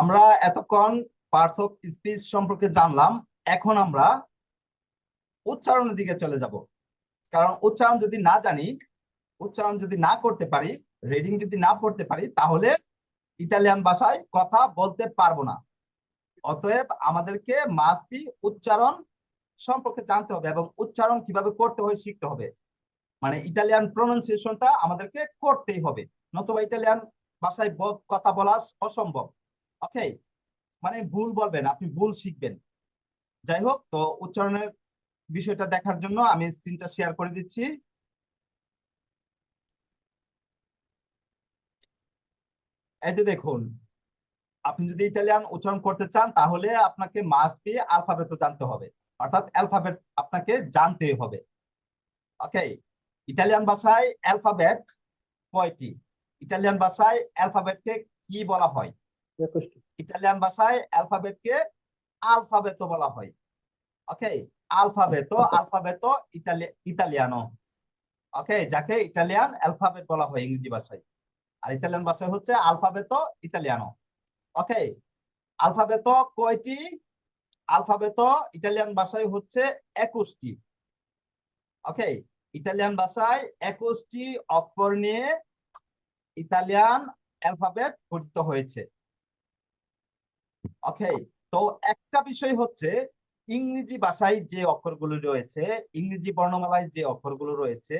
আমরা এতক্ষণ parts of speech সম্পর্কে জানলাম, এখন আমরা উচ্চারণের দিকে চলে যাব। কারণ উচ্চারণ যদি না জানি, উচ্চারণ যদি না করতে পারি রিডিং যদি না পড়তে পারি, তাহলে ইতালিয়ান ভাষায় কথা বলতে পারব না। অতএব আমাদেরকে মাস্ট বি উচ্চারণ সম্পর্কে জানতে হবে এবং উচ্চারণ কীভাবে করতে হয় শিখতে হবে। মানে ইটালিয়ান প্রনাউন্সিয়েশনটা আমাদেরকে করতেই হবে। নতুবা ইটালিয়ান ভাষায় কথা বলা অসম্ভব। ওকে মানে ভুল বলবেন, আপনি ভুল শিখবেন। যাই হোক, তো উচ্চারণের বিষয়টা দেখার জন্য আমি স্ক্রিনটা শেয়ার করে দিচ্ছি। এই যে দেখুন, আপনি যদি ইটালিয়ান উচ্চারণ করতে চান, তাহলে আপনাকে মাস্ট বি অ্যালফাবেট জানতে হবে। অর্থাৎ অ্যালফাবেট আপনাকে জানতেই হবে। ওকে ইটালিয়ান ভাষায় অ্যালফাবেট কয়টি? ইটালিয়ান ভাষায় অ্যালফাবেটকে কি বলা হয়? ইটালিয়ান ভাষায় অ্যালফাবেটকে আলফাবেতো বলা হয়। ওকে আলফাবেতো আলফাবেতো ইটালি ইতালিয়ানো। ওকে যাকে ইটালিয়ান অ্যালফাবেট বলা হয় ইংরেজি ভাষায়। আর ইতালিয়ান ভাষায় হচ্ছে আলফাবেতো ইতালিয়ানো। ওকে আলফাবেতো কয়টি? আলফাবেতো ইটালিয়ান ভাষায় হচ্ছে একুশটি। ওকে ইটালিয়ান ভাষায় একুশটি অক্ষর নিয়ে ইতালিয়ান অ্যালফাবেট গঠিত হয়েছে। ওকে তো একটা বিষয় হচ্ছে ইংরেজি ভাষায় যে অক্ষরগুলো রয়েছে, ইংরেজি বর্ণমালায় যে অক্ষরগুলো রয়েছে,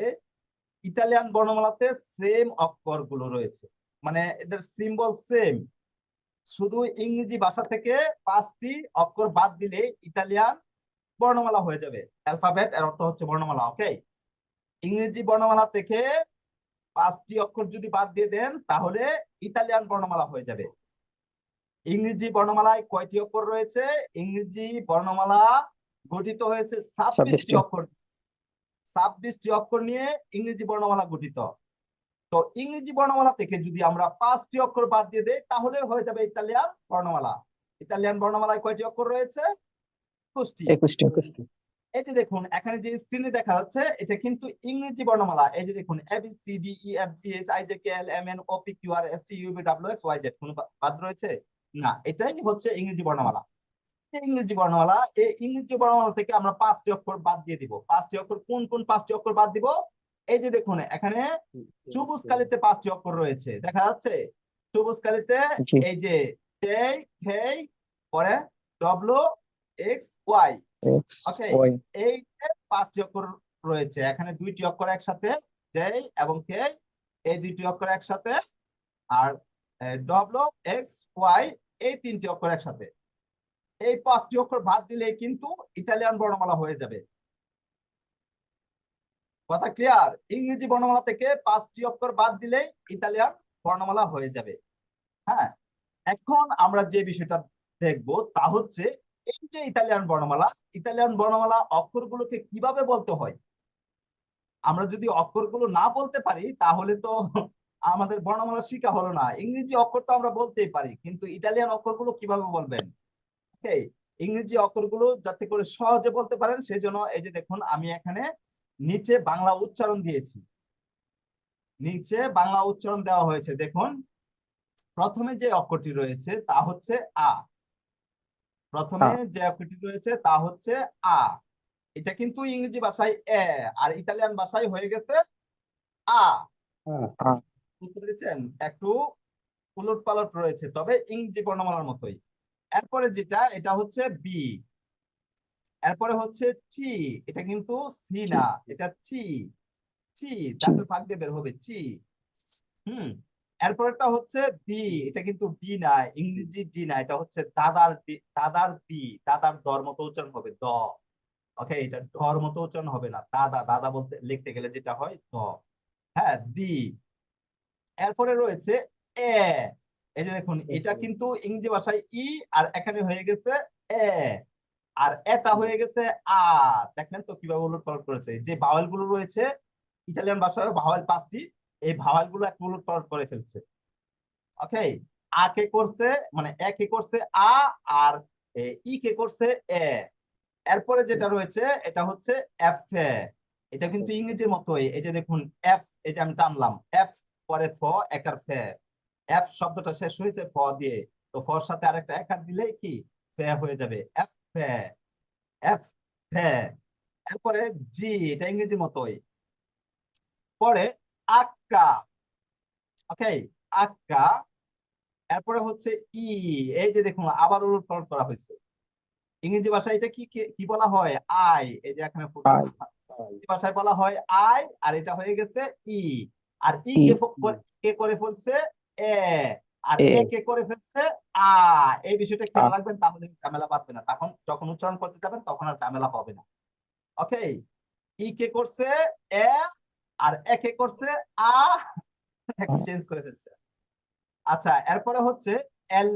ইতালিয়ান বর্ণমালাতে সেম অক্ষরগুলো রয়েছে। মানে এদের সিম্বল সেম শুধু ইংরেজি ভাষা থেকে পাঁচটি অক্ষর বাদ দিলে ইতালিয়ান বর্ণমালা হয়ে যাবে। অ্যালফাবেট এর অর্থ হচ্ছে বর্ণমালা ওকে ইংরেজি বর্ণমালা থেকে পাঁচটি অক্ষর যদি বাদ দিয়ে দেন, তাহলে ইতালিয়ান বর্ণমালা হয়ে যাবে। ইংরেজি বর্ণমালায় কয়টি অক্ষর রয়েছে? ইংরেজি বর্ণমালা গঠিত হয়েছে ছাব্বিশটি অক্ষর। ছাব্বিশটি অক্ষর নিয়ে ইংরেজি বর্ণমালা গঠিত। তো ইংরেজি বর্ণমালা থেকে যদি আমরা পাঁচটি অক্ষর বাদ দিয়ে দেই তাহলে হয়ে যাবে ইতালিয়ান বর্ণমালা। ইতালিয়ান বর্ণমালায় কয়টি অক্ষর রয়েছে? একুশটি। এই যে দেখুন এখানে যে স্ক্রিনে দেখা যাচ্ছে এটা কিন্তু ইংরেজি বর্ণমালা। এই যে দেখুন A B C D E F G H I J K L M N O P Q R S T U V W X Y Z কোনো বাদ রয়েছে? না এটাই হচ্ছে ইংরেজি বর্ণমালা। ইংরেজি বর্ণমালা এই ইংরেজি বর্ণমালা থেকে আমরা পাঁচটি অক্ষর বাদ দিয়ে দিব। পাঁচটি অক্ষর কোন কোন পাঁচটি অক্ষর বাদ দিব? এই যে দেখুন এখানে সবুজ কালিতে পাঁচটি অক্ষর রয়েছে দেখা যাচ্ছে? সবুজ কালিতে এই যে পরে ডব্লিউ এক্স ওয়াই। ওকে এই যে পাঁচটি অক্ষর রয়েছে এখানে দুইটি অক্ষর একসাথে জে এবং কে এই দুইটি অক্ষর একসাথে আর ডব্লিউ এক্স ওয়াই এই তিনটি অক্ষর একসাথে। এই পাঁচটি অক্ষর বাদ দিলে কিন্তু ইটালিয়ান বর্ণমালা হয়ে যাবে। কথা ক্লিয়ার ইংরেজি বর্ণমালা থেকে পাঁচটি অক্ষর বাদ দিলেই ইতালিয়ান বর্ণমালা হয়ে যাবে। হ্যাঁ? এখন আমরা যে বিষয়টা দেখব তা হচ্ছে এই যে ইতালিয়ান বর্ণমালা ইতালিয়ান বর্ণমালা অক্ষরগুলোকে কীভাবে বলতে হয়? আমরা যদি অক্ষরগুলো না বলতে পারি তাহলে তো আমাদের বর্ণমালা শিখা হলো না। ইংরেজি অক্ষর তো আমরা বলতেই পারি কিন্তু ইতালিয়ান অক্ষরগুলো কীভাবে বলবেন? ওকে ইংরেজি অক্ষরগুলো যাতে করে সহজে বলতে পারেন সেই জন্য এই যে দেখুন আমি এখানে নিচে বাংলা উচ্চারণ দিয়েছি। নিচে বাংলা উচ্চারণ দেওয়া হয়েছে দেখুন। প্রথমে যে অক্ষরটি রয়েছে তা হচ্ছে আ। প্রথমে যে অক্ষরটি রয়েছে তা হচ্ছে আ। এটা কিন্তু ইংরেজি ভাষায় এ আর ইতালিয়ান ভাষায় হয়ে গেছে আ। হ্যাঁ বুঝতে পেরেছেন? একটু উলট পালট রয়েছে তবে ইংরেজি বর্ণমালার মতোই। এরপরে যেটা এটা হচ্ছে বি এরপরে হচ্ছে চি এটা কিন্তু সি না এটা চি চি তাতে ফাঁক দিয়ে বের হবে চি হুম এরপরেরটা হচ্ছে দি এটা কিন্তু ডি না ইংরেজি ডি না এটা হচ্ছে দাদার দাদার দি দাদার দর মতো উচ্চারণ হবে দ। ওকে এটা ধর মতো উচ্চারণ হবে না দাদা দাদা বলতে লিখতে গেলে যেটা হয় দ। হ্যাঁ দি এরপরে রয়েছে এ। এই যে দেখুন এটা কিন্তু ইংরেজি ভাষায় ই আর এখানে হয়ে গেছে এ। আর এটা হয়ে গেছে আ। দেখেন তো কীভাবে উলট পালট করেছে? যে ভাওয়েলগুলো রয়েছে ইতালিয়ান ভাষায় ভাওয়েল পাঁচটি এই ভাওয়েলগুলো এক উলট পালট করে ফেলছে। ওকে? আ কে করছে? মানে এ কে করছে আ আর ই কে করছে এ। এরপরে যেটা রয়েছে এটা হচ্ছে এফ এ। এটা কিন্তু ইংরেজির মতোই। এই যে দেখুন এফ এই যে আমি টানলাম এফ পরে ফ একার ফে। এফ শব্দটা শেষ হয়েছে ফ দিয়ে। তো ফর সাথে আরেকটা একার দিলে কি? ফে হয়ে যাবে। এফ ফে। এফ ফে। এরপরে জি এটা ইংরেজি মতোই। পরে আক্কা। ওকে আক্কা। এরপরে হচ্ছে ই। এই যে দেখুন আবার উলট পালট করা হয়েছে। ইংরেজি ভাষায় এটা কি কি- বলা হয়? আই। এই যে এখানে ভাষায় বলা হয় আই আর এটা হয়ে গেছে ই। আর ই। কে করে- কে করে ফেলছে? এ আর এ। এ কে করে ফেলছে? আ এই বিষয়টা খেয়াল রাখবেন তাহলে ঝামেলা বাঁধবে না। তখন যখন উচ্চারণ করতে যাবেন তখন আর ঝামেলা হবে না। ওকে ই কে করছে এ আর এ কে করছে আ এখন চেঞ্জ করে ফেলছে। আচ্ছা এরপরে হচ্ছে এল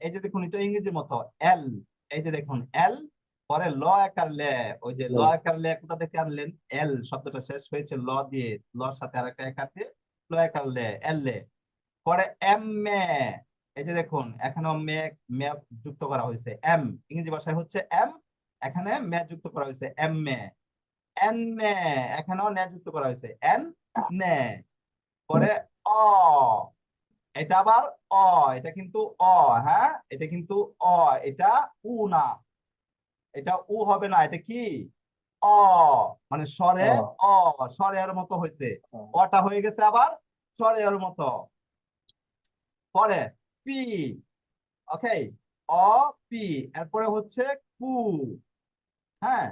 এই যে দেখুন এটা ইংরেজির মতো। এল। এই যে দেখুন এল পরে ল একার লে ওই যে ল। একার লে কোথা থেকে আনলেন? এল শব্দটা শেষ হয়েছে ল দিয়ে লর সাথে আরেকটা একার দিয়ে ল একার লে এল লে। পরে এম মে এই যে দেখুন এখানেও মে মে যুক্ত করা হয়েছে। এম ইংরেজি ভাষায় হচ্ছে এম এখানে মে যুক্ত করা হয়েছে এম মে। এন নে এখানেও নে যুক্ত করা হয়েছে এন নে পরে অ এটা আবার অ এটা কিন্তু অ হ্যাঁ? এটা কিন্তু অ এটা উ না। এটা উ হবে না এটা কি? অ মানে স্বরে অ। স্বরের মতো হয়েছে। অটা হয়ে গেছে আবার স্বরের মতো। পরে পি ওকে অ পি এরপরে হচ্ছে কু হ্যাঁ?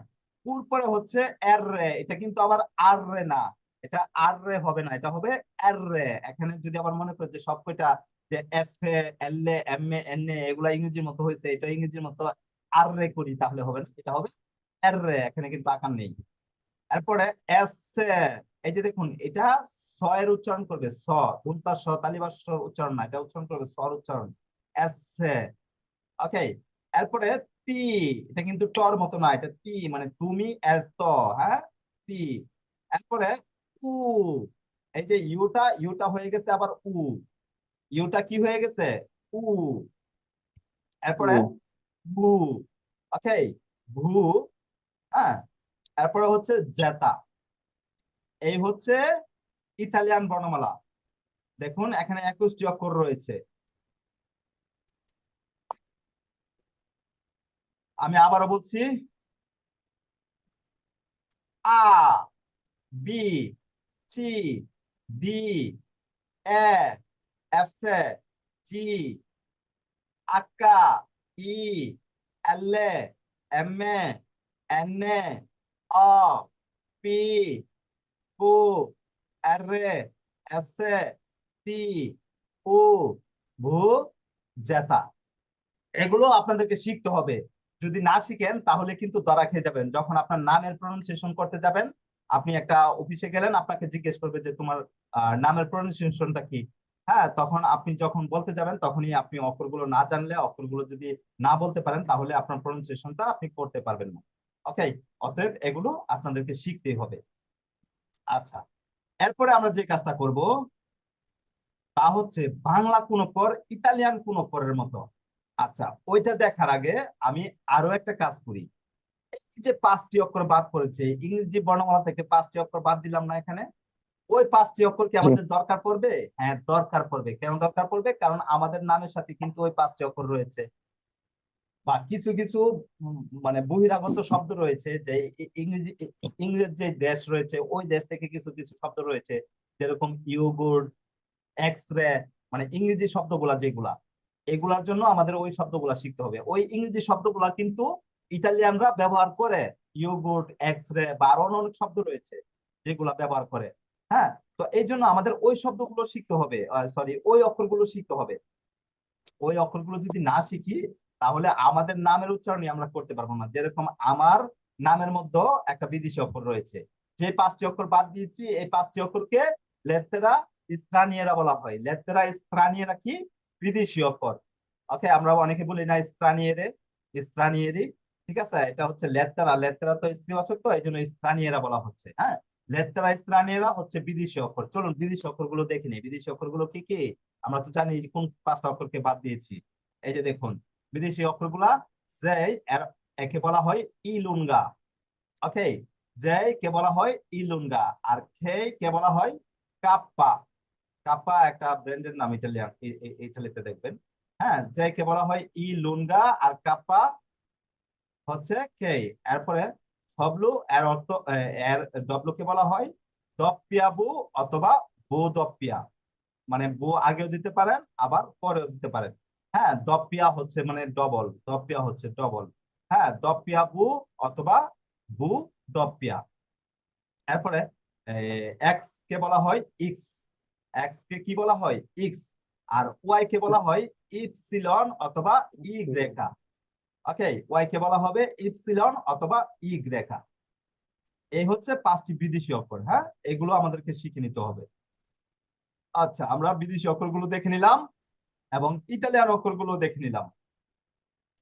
কুর পরে হচ্ছে এর রে এটা কিন্তু আবার আর রে না। এটা আর রে হবে না এটা হবে এর রে। এখানে যদি আবার মনে করে যে সব কয়টা যে F A L A M A N A এগুলা ইংরেজির মতো হয়েছে এটা ইংরেজির মতো আর রে করি তাহলে হবে না, এটা হবে এর রে এখানে কিন্তু আকার নেই। এরপরে এস এই যে দেখুন, এটা স এর উচ্চারণ করবে, স উল্টা স তালিবাস স উচ্চারণ না, এটা উচ্চারণ করবে সর উচ্চারণ এস ওকে এরপরে তি এটা কিন্তু টর মতো না, এটা তি মানে তুমি এর ত হ্যাঁ? তি এরপরে উ এই যে ইউটা ইউটা হয়ে গেছে আবার উ ইউটা কি হয়ে গেছে? উ এরপরে। ভু। ওকে ভু হ্যাঁ? এরপরে হচ্ছে জেতা। এই হচ্ছে ইতালিয়ান বর্ণমালা। দেখুন, এখানে একুশটি অক্ষর রয়েছে। আমি আবারও বলছি, আ, বি, সি, ডি, এ, এফ জি, আকা। এম এ এন এ অ পি পু আর এস টি উ ভু জেতা এগুলো আপনাদেরকে শিখতে হবে। যদি না শিখেন, তাহলে কিন্তু ধরা খেয়ে যাবেন। যখন আপনার নামের প্রনাউন্সিয়েশন করতে যাবেন, আপনি একটা অফিসে গেলেন, আপনাকে জিজ্ঞেস করবে যে তোমার নামের প্রনাউন্সিয়েশনটা কি? হ্যাঁ তখন আপনি যখন বলতে যাবেন, তখনই আপনি অক্ষরগুলো না জানলে, অক্ষরগুলো যদি না বলতে পারেন, তাহলে আপনার প্রনাউন্সিয়েশনটা আপনি করতে পারবেন না। ওকে অতএব এগুলো আপনাদেরকে শিখতেই হবে। আচ্ছা এরপরে আমরা যে কাজটা করব, তা হচ্ছে বাংলা কোন অক্ষর ইতালিয়ান কোন অক্ষরের মতো। আচ্ছা ওইটা দেখার আগে আমি আরও একটা কাজ করি। যে পাঁচটি অক্ষর বাদ করেছে ইংরেজি বর্ণমালা থেকে পাঁচটি অক্ষর বাদ দিলাম না এখানে। ওই পাঁচটি অক্ষর কি আমাদের দরকার পড়বে? হ্যাঁ দরকার পড়বে। কেন দরকার পড়বে? কারণ আমাদের নামের সাথে কিন্তু ওই পাঁচটি অক্ষর রয়েছে। বা কিছু কিছু মানে বহিরাগত শব্দ রয়েছে যে ইংরেজি ইংরেজ যে দেশ রয়েছে ওই দেশ থেকে কিছু কিছু শব্দ রয়েছে। যেরকম ইউগুড এক্স রে মানে ইংরেজি শব্দগুলা যেগুলা এগুলার জন্য আমাদের ওই শব্দগুলা শিখতে হবে। ওই ইংরেজি শব্দগুলা কিন্তু ইটালিয়ানরা ব্যবহার করে। ইয়োগুট এক্স রে বা আরও অনেক শব্দ রয়েছে যেগুলা ব্যবহার করে। হ্যাঁ তো এই জন্য আমাদের ওই শব্দগুলো শিখতে হবে সরি ওই অক্ষরগুলো শিখতে হবে। ওই অক্ষরগুলো যদি না শিখি, তাহলে আমাদের নামের উচ্চারণই আমরা করতে পারব না। যেরকম আমার নামের মধ্যে একটা বিদেশি অক্ষর রয়েছে। যে পাঁচটি অক্ষর বাদ দিয়েছি, এই পাঁচটি অক্ষরকে লেতেরা স্থানীয়রা বলা হয়। লেতেরা স্থানীয়রা কি? বিদেশি অক্ষর। ওকে আমরা অনেকে বলি না স্থানীয়রে, স্থানীয়রি, ঠিক আছে? এটা হচ্ছে লেতেরা। লেতেরা তো স্ত্রীবাচক তো এই জন্য স্থানীয়রা বলা হচ্ছে হ্যাঁ? লেতেরা স্থানীয়রা হচ্ছে বিদেশি অক্ষর। চলুন বিদেশি অক্ষরগুলো দেখে নিই। বিদেশি অক্ষরগুলো কি কি? আমরা তো জানি কোন পাঁচটা অক্ষরকে বাদ দিয়েছি। এই যে দেখুন, বিদেশি অক্ষরগুলা যে এর- একে বলা হয় ইলুঙ্গা ওকে? যে কে বলা হয় ইলুঙ্গা আর খে কে বলা হয় কাপ্পা। কাপ্পা একটা ব্র্যান্ডের নাম ইটালিয়ান ইটালিতে দেখবেন। হ্যাঁ কে বলা হয় ই লুনগা আর কাপ্পা হচ্ছে কে? এরপরে হবলু এর অর্থ এর ডব্লু কে বলা হয় দপ্পিয়া অথবা বো দপ্পিয়া মানে বো আগেও দিতে পারেন, আবার পরেও দিতে পারেন। হ্যাঁ দপ্পিয়া হচ্ছে মানে ডবল দপ্পিয়া হচ্ছে ডবল। হ্যাঁ দপ্পিয়া বু অথবা বু দপ্পিয়া এরপরে এক্স কে বলা হয় ইক্স। এক্স কে কি বলা হয়? ইক্স। আর ওয়াই কে বলা হয় ইপসিলন অথবা ই গ্রেকা। ওকে ওয়াই কে বলা হবে? ইপসিলন অথবা ই গ্রেকা এই হচ্ছে পাঁচটি বিদেশি অক্ষর হ্যাঁ? এগুলো আমাদেরকে শিখে নিতে হবে। আচ্ছা আমরা বিদেশি অক্ষরগুলো দেখে নিলাম এবং ইটালিয়ান অক্ষরগুলো দেখে নিলাম।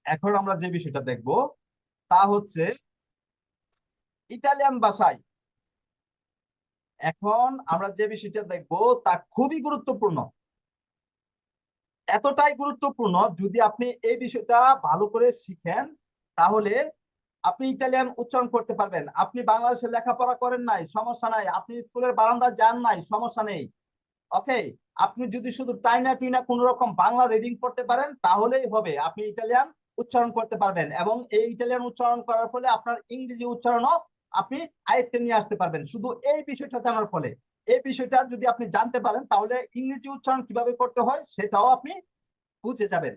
এখন আমরা যে বিষয়টা দেখব, তা হচ্ছে ইটালিয়ান ভাষায়। এখন আমরা যে বিষয়টা দেখব, তা খুবই গুরুত্বপূর্ণ। এতটাই গুরুত্বপূর্ণ যদি আপনি এই বিষয়টা ভালো করে শিখেন, তাহলে আপনি ইটালিয়ান উচ্চারণ করতে পারবেন। আপনি বাংলাদেশে লেখাপড়া করেন নাই, সমস্যা নাই। আপনি স্কুলের বারান্দা যান নাই, সমস্যা নেই। ওকে আপনি যদি শুধু টাইনা টুইনা কোন রকম বাংলা রিডিং করতে পারেন, তাহলেই হবে। আপনি ইটালিয়ান উচ্চারণ করতে পারবেন এবং এই ইটালিয়ান উচ্চারণ করার ফলে আপনার ইংরেজি উচ্চারণও আপনি আয়ত্তে নিয়ে আসতে পারবেন। শুধু এই বিষয়টা জানার ফলে। এই বিষয়টা যদি আপনি জানতে পারেন, তাহলে ইংরেজি উচ্চারণ কীভাবে করতে হয় সেটাও আপনি বুঝে যাবেন।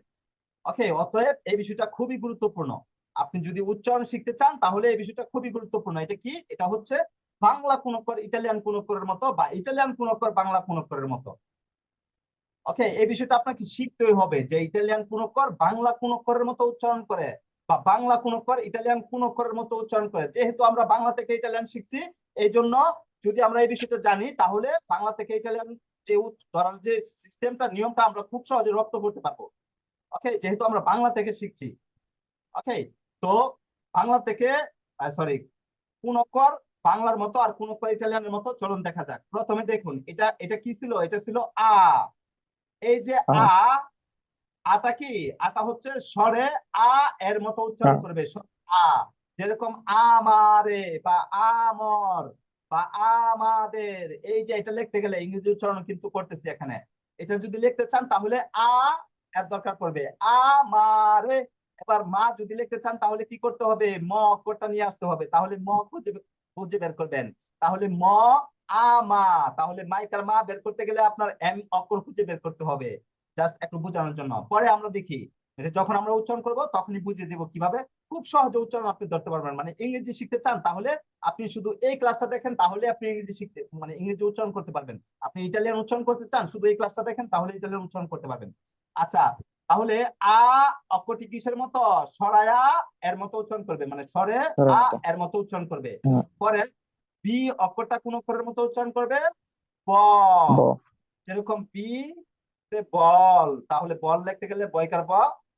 ওকে, অতএব এই বিষয়টা খুবই গুরুত্বপূর্ণ। আপনি যদি উচ্চারণ শিখতে চান, তাহলে এই বিষয়টা খুবই গুরুত্বপূর্ণ। এটা কি? এটা হচ্ছে বাংলা কোন অক্ষর ইটালিয়ান কোন অক্ষরের মতো বা ইটালিয়ান কোন অক্ষর বাংলা কোন অক্ষরের মতো। ওকে, এই বিষয়টা আপনাকে শিখতেই হবে যে ইটালিয়ান কোন অক্ষর বাংলা কোন অক্ষরের মতো উচ্চারণ করে বা বাংলা কোন অক্ষর ইটালিয়ান কোন অক্ষরের মতো উচ্চারণ করে। যেহেতু আমরা বাংলা থেকে ইটালিয়ান শিখছি এই জন্য যদি আমরা এই বিষয়টা জানি তাহলে বাংলা থেকে ইটালিয়ান যে ধরার যে সিস্টেমটা নিয়মটা আমরা খুব সহজে রপ্ত করতে পারব। ওকে যেহেতু আমরা বাংলা থেকে শিখছি। ওকে তো বাংলা থেকে সরি কোন অক্ষর বাংলার মতো আর কোন অক্ষর ইটালিয়ানের মতো চলুন দেখা যাক। প্রথমে দেখুন এটা এটা কি ছিল? এটা ছিল আ। এই যে আ। আটা কি? আটা হচ্ছে স্বরে আ এর মতো উচ্চারণ করবে। আ যেরকম আমারে বা আমর। আমাদের, এই যে এটা লিখতে গেলে ইংরেজি উচ্চারণ কিন্তু করতেছি এখানে। এটা যদি লিখতে চান তাহলে আ এর দরকার পড়বে। আমারে এবার মা যদি লিখতে চান তাহলে কি করতে হবে? ম অক্ষরটা নিয়ে আসতে হবে। তাহলে ম খুঁজে খুঁজে বের করবেন। তাহলে ম আমা তাহলে মাইকার মা বের করতে গেলে আপনার এম অক্ষর খুঁজে বের করতে হবে। জাস্ট একটু বোঝানোর জন্য। পরে আমরা দেখি। এটা যখন আমরা উচ্চারণ করব তখনই বুঝিয়ে দেবো কীভাবে। খুব সহজে উচ্চারণ আপনি ধরতে পারবেন। মানে ইংরেজি শিখতে চান তাহলে আপনি শুধু এই ক্লাসটা দেখেন তাহলে আপনি ইংরেজি শিখতে মানে ইংরেজি উচ্চারণ করতে পারবেন। আপনি ইটালিয়ান উচ্চারণ করতে চান শুধু এই ক্লাসটা দেখেন তাহলে ইটালিয়ান উচ্চারণ করতে পারবেন। আচ্ছা তাহলে আ অক্ষরটি কিসের মতো? সরায়া এর মতো উচ্চারণ করবে। মানে সরে আ এর মতো উচ্চারণ করবে। পরে বি অক্ষরটা কোন অক্ষরের মতো উচ্চারণ করবে? ব। যেরকম তে বল তাহলে বল লিখতে গেলে বয়কার ব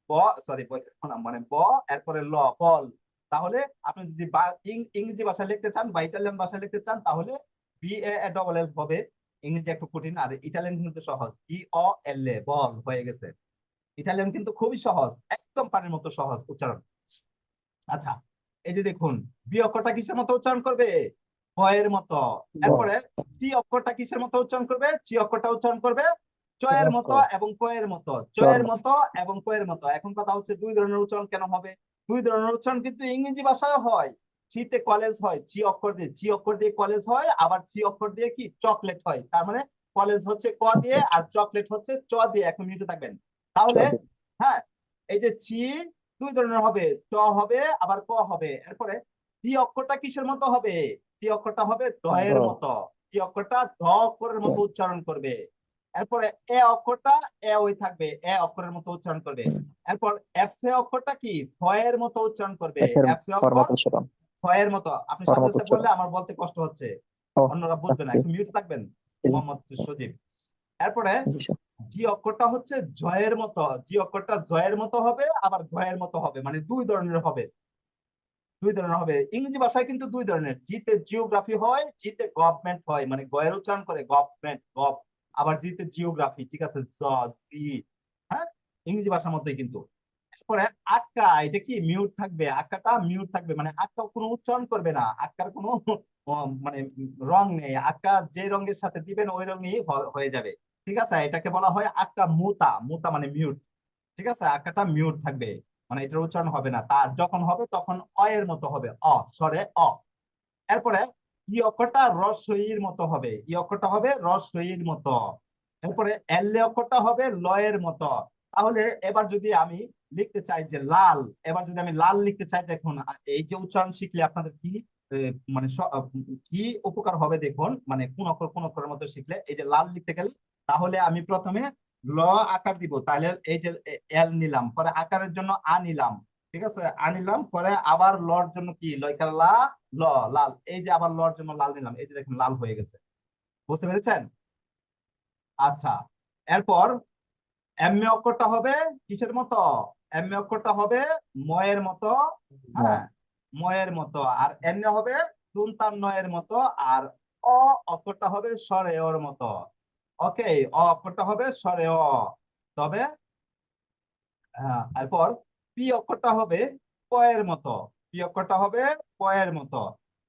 ব সরি মানে ব এরপরে ল বল। তাহলে আপনি যদি ইংরেজি ভাষায় লিখতে চান বা ইটালিয়ান ভাষায় লিখতে চান তাহলে বি এ ডবল এল হবে। ইংরেজি একটু কঠিন আর ইটালিয়ান কিন্তু সহজ। বি অ এল এ বল হয়ে গেছে। ইটালিয়ান কিন্তু খুবই সহজ একদম পানির মতো সহজ উচ্চারণ। আচ্ছা এই যে দেখুন বি অক্ষরটা কিসের মতো উচ্চারণ করবে? বয়ের মতো। এরপরে চি অক্ষরটা কিসের মতো উচ্চারণ করবে? চি অক্ষরটা উচ্চারণ করবে চয়ের মতো এবং কয়ের মতো। চয়ের মতো এবং কয়ের মতো। এখন কথা হচ্ছে দুই ধরনের উচ্চারণ কেন হবে? দুই ধরনের উচ্চারণ কিন্তু ইংরেজি ভাষায় হয়। চিতে কলেজ হয় চি অক্ষর দিয়ে। চি অক্ষর দিয়ে কলেজ হয় আবার চি অক্ষর দিয়ে কি? চকলেট হয়। তার মানে কলেজ হচ্ছে ক দিয়ে আর চকলেট হচ্ছে চ দিয়ে। এখন মিনিটে থাকবেন। তাহলে হ্যাঁ এই যে চি দুই ধরনের হবে। চ হবে আবার ক হবে। এরপরে টি অক্ষরটা কিসের মতো হবে? টি অক্ষরটা হবে দয়ের। মতো। টি অক্ষরটা ধ অক্ষরের মতো উচ্চারণ করবে। এরপরে এ অক্ষরটা এ ওই থাকবে এ অক্ষরের মতো উচ্চারণ করবে। এরপর এফ এ অক্ষরটা কি? ফয়ের মতো উচ্চারণ করবে। এফ এ অক্ষর ফয়ের মতো। আপনি সাথে বললে আমার বলতে কষ্ট হচ্ছে। অন্যরা বুঝবে না। আচ্ছা। একটু মিউট থাকবেন? মোহাম্মদ সজীব। এরপরে জি অক্ষরটা হচ্ছে জয়ের মতো। জি অক্ষরটা জয়ের মতো হবে আবার ঘয়ের মতো হবে। মানে দুই ধরনের হবে। দুই ধরনের হবে। ইংরেজি ভাষায় কিন্তু দুই ধরনের। জিতে জিওগ্রাফি হয় জিতে গভর্নমেন্ট হয়। মানে গয়ের উচ্চারণ করে গভর্নমেন্ট গভ আবার জিতে জিওগ্রাফি ঠিক আছে? হ্যাঁ? ইংরেজি ভাষার মধ্যেই কিন্তু। এরপরে আক্কা এটা কি মিউট থাকবে? আক্কাটা মিউট থাকবে মানে আক্কা কোনো উচ্চারণ করবে না। আক্কার কোনো মানে রং নেই। আক্কা যে রঙের সাথে দিবেন, ওই রঙই হয়ে যাবে। ঠিক আছে? এটাকে বলা হয় আক্কা মুতা। মুতা মানে মিউট ঠিক আছে? আকারটা মিউট থাকবে। মানে এটার উচ্চারণ হবে না। তার যখন হবে, তখন অ এর মতো হবে। অ, স্বরে অ। এরপরে ই অক্ষরটা রস্বইর মতো হবে। ই অক্ষরটা হবে রস্বইর মতো। এরপরে এল অক্ষরটা হবে লয়ের মতো। তাহলে এবার যদি আমি লিখতে চাই যে লাল, এবার যদি আমি লাল লিখতে চাই, দেখুন এই যে উচ্চারণ শিখলে আপনাদের কি মানে কি উপকার হবে দেখুন মানে কোন অক্ষর কোন অক্ষরের মতো শিখলে এই যে লাল লিখতে গেলে, তাহলে আমি প্রথমে ল আকার দিব। তাহলে এই যে এল নিলাম, পরে আকারের জন্য আ নিলাম। ঠিক আছে? আ নিলাম পরে আবার লর জন্য কি? লয়কার লা ল লাল। এই যে আবার লর জন্য লাল নিলাম এই যে দেখুন লাল হয়ে গেছে। বুঝতে পেরেছেন? আচ্ছা এরপর এমএ অক্ষরটা হবে কিসের মতো? এমএ অক্ষরটা হবে ময়ের মতো হ্যাঁ? ময়ের মতো আর এন হবে তুনতান নয়ের মতো আর অ অক্ষরটা হবে স্বরে ওর মতো। ওকে অ অক্ষরটা হবে স্বরে অ তবে হ্যাঁ এরপর পি অক্ষরটা হবে কয়ের মতো। পি অক্ষরটা হবে কয়ের মতো।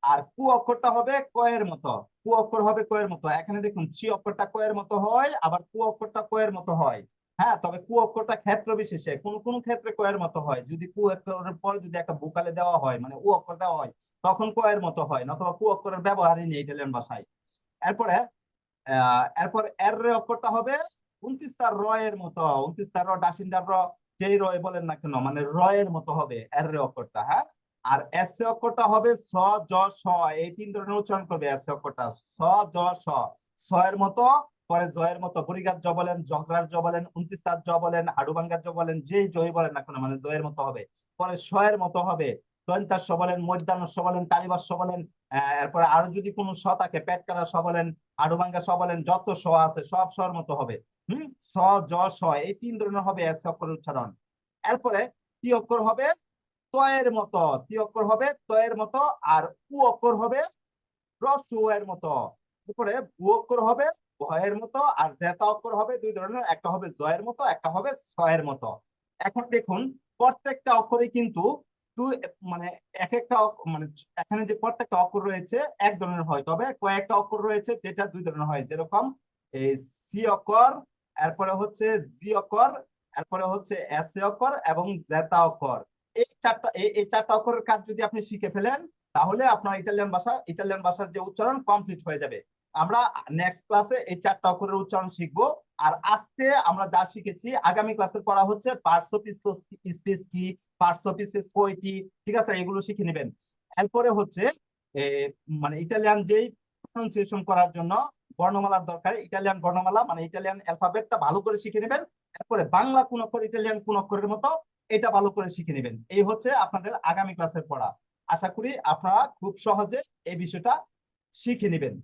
আর কু অক্ষরটা হবে কয়ের মতো। কু অক্ষর হবে কয়ের মতো। এখানে দেখুন, চি অক্ষরটা কয়ের মতো হয়, আবার কু অক্ষরটা কয়ের মতো হয়। হ্যাঁ তবে কু অক্ষরটা ক্ষেত্র বিশেষে। কোন কোন ক্ষেত্রে কয়ের মতো হয়? যদি কু অক্ষরের পর যদি একটা বুকালে দেওয়া হয় মানে উ অক্ষর দেওয়া হয়, তখন কয়ের মতো হয়, নতুবা কু অক্ষরের ব্যবহারই নেই ইটালিয়ান ভাষায়। এরপরে এরপর এর অক্ষরটা হবে উনত্রিশ তার র এর মতো। উনত্রিশ তার র, ডাসিন্দার র যেই রয় বলেন না কেন মানে র এর মতো হবে এর রে অক্ষরটা হ্যাঁ? আর এস অক্ষরটা হবে স, জ, স, এই তিন ধরনের উচ্চারণ করবে এস অক্ষরটা। স, জ, স স এর মতো, পরে জয়ের মতো বরিগার জ বলেন, জগরার জ বলেন উনত্রিশ তার জ বলেন হাডুবাঙ্গার জ বলেন, যেই জয় বলেন না কেন মানে জয়ের মতো হবে। পরে স এর মতো হবে তৈন্তার স বলেন, মধ্যাহ্ন স বলেন তালিবাস বলেন এরপরে আরও যদি কোনো স থাকে পেট কাটা স বলেন, আডুবাঙ্গা স বলেন, যত স আছে, সব স্বর মতো হবে। হম? স, জ, স, এই তিন ধরনের হবে এস অক্ষরের উচ্চারণ। এরপরে তি অক্ষর হবে তয়ের মতো, তি অক্ষর হবে তয়ের মতো, আর উ অক্ষর হবে রস্য এর মতো। এরপরে ভু অক্ষর হবে ভয়ের মতো, আর জেতা অক্ষর হবে দুই ধরনের, একটা হবে জয়ের মতো, একটা হবে ছয়ের মতো। এখন দেখুন, প্রত্যেকটা অক্ষরে কিন্তু দুই মানে এক একটা মানে এখানে যে প্রত্যেকটা অক্ষর রয়েছে এক ধরনের হয়। তবে কয়েকটা অক্ষর রয়েছে যেটা দুই ধরনের হয়। যেরকম এই সি অক্ষর, এরপরে হচ্ছে জি অক্ষর, এরপরে হচ্ছে এস অক্ষর এবং জেতা অক্ষর। এই চারটা এই চারটা অক্ষরের কাজ যদি আপনি শিখে ফেলেন, তাহলে আপনার ইটালিয়ান ভাষা, ইটালিয়ান ভাষার যে উচ্চারণ কমপ্লিট হয়ে যাবে। আমরা নেক্সট ক্লাসে এই চারটা অক্ষরের উচ্চারণ শিখব। আর আজকে আমরা যা শিখেছি, আগামী ক্লাসে পড়া হচ্ছে পার্টস অফ স্পিচ কি পার্টস অফ স্পিচ কয়টি ঠিক আছে? এগুলো শিখে নেবেন। এরপরে হচ্ছে মানে ইটালিয়ান যেই প্রনাউন্সিয়েশন করার জন্য বর্ণমালার দরকার ইটালিয়ান বর্ণমালা মানে ইটালিয়ান অ্যালফাবেটটা ভালো করে শিখে নেবেন। এরপরে বাংলা কোন অক্ষর ইটালিয়ান কোন অক্ষরের মতো, এটা ভালো করে শিখে নেবেন। এই হচ্ছে আপনাদের আগামী ক্লাসের পড়া। আশা করি আপনারা খুব সহজে এই বিষয়টা শিখে নেবেন।